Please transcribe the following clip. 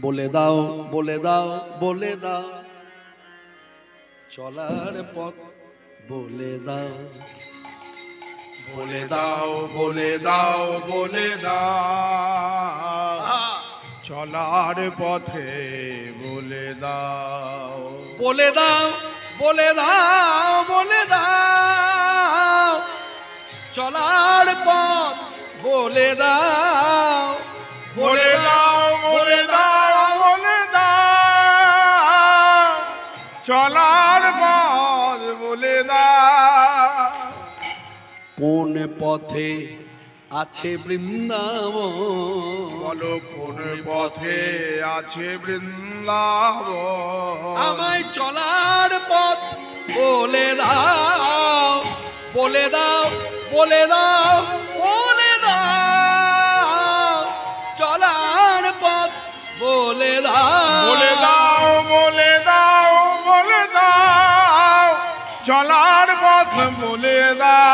বলে দাও বলে দাও বলে দাও। চলার পথ বলে দাও। বলে দাও বলে দাও বলে দাও। চলার পথে বলে দাও। বলে দাও বলে দাও বলে দাও। চলার পথ বলে দাও। চলার পথ বলে দাও কোন পথে আছে বৃন্দাবন? বলো কোন পথে আছে বৃন্দাবন? আমায় চলার পথ বলে দাও বলে দাও বলে দাও বলে দাও। চলার পথ বলে দাও। চলার পথ বলে দাও।